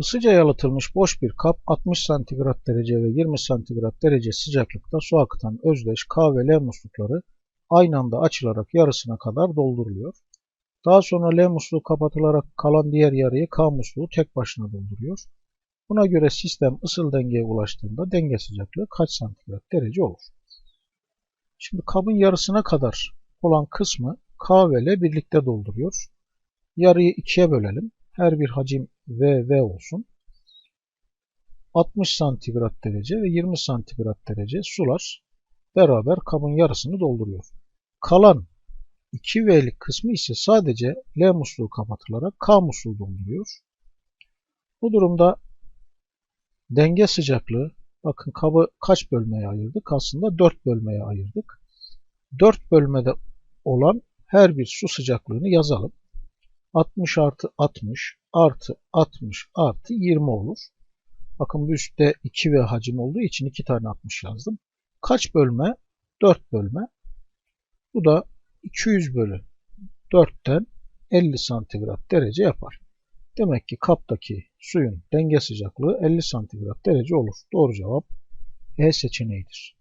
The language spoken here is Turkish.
Isıca yalıtılmış boş bir kap 60 santigrat derece ve 20 santigrat derece sıcaklıkta su akıtan özdeş K ve L muslukları aynı anda açılarak yarısına kadar dolduruluyor. Daha sonra L musluğu kapatılarak kalan diğer yarıyı K musluğu tek başına dolduruyor. Buna göre sistem ısıl dengeye ulaştığında denge sıcaklığı kaç santigrat derece olur? Şimdi kabın yarısına kadar olan kısmı K ve L birlikte dolduruyor. Yarıyı ikiye bölelim. Her bir hacim V, V olsun. 60 santigrat derece ve 20 santigrat derece sular beraber kabın yarısını dolduruyor. Kalan 2V'lik kısmı ise sadece L musluğu kapatılarak K musluğu dolduruyor. Bu durumda denge sıcaklığı bakın kabı kaç bölmeye ayırdık? Aslında 4 bölmeye ayırdık. 4 bölmede olan her bir su sıcaklığını yazalım. 60 artı 60 artı 60 artı 20 olur. Bakın bu üstte 2 ve hacim olduğu için 2 tane 60 yazdım. Kaç bölme? 4 bölme. Bu da 200 bölü 4'ten 50 santigrat derece yapar. Demek ki kaptaki suyun denge sıcaklığı 50 santigrat derece olur. Doğru cevap E seçeneğidir.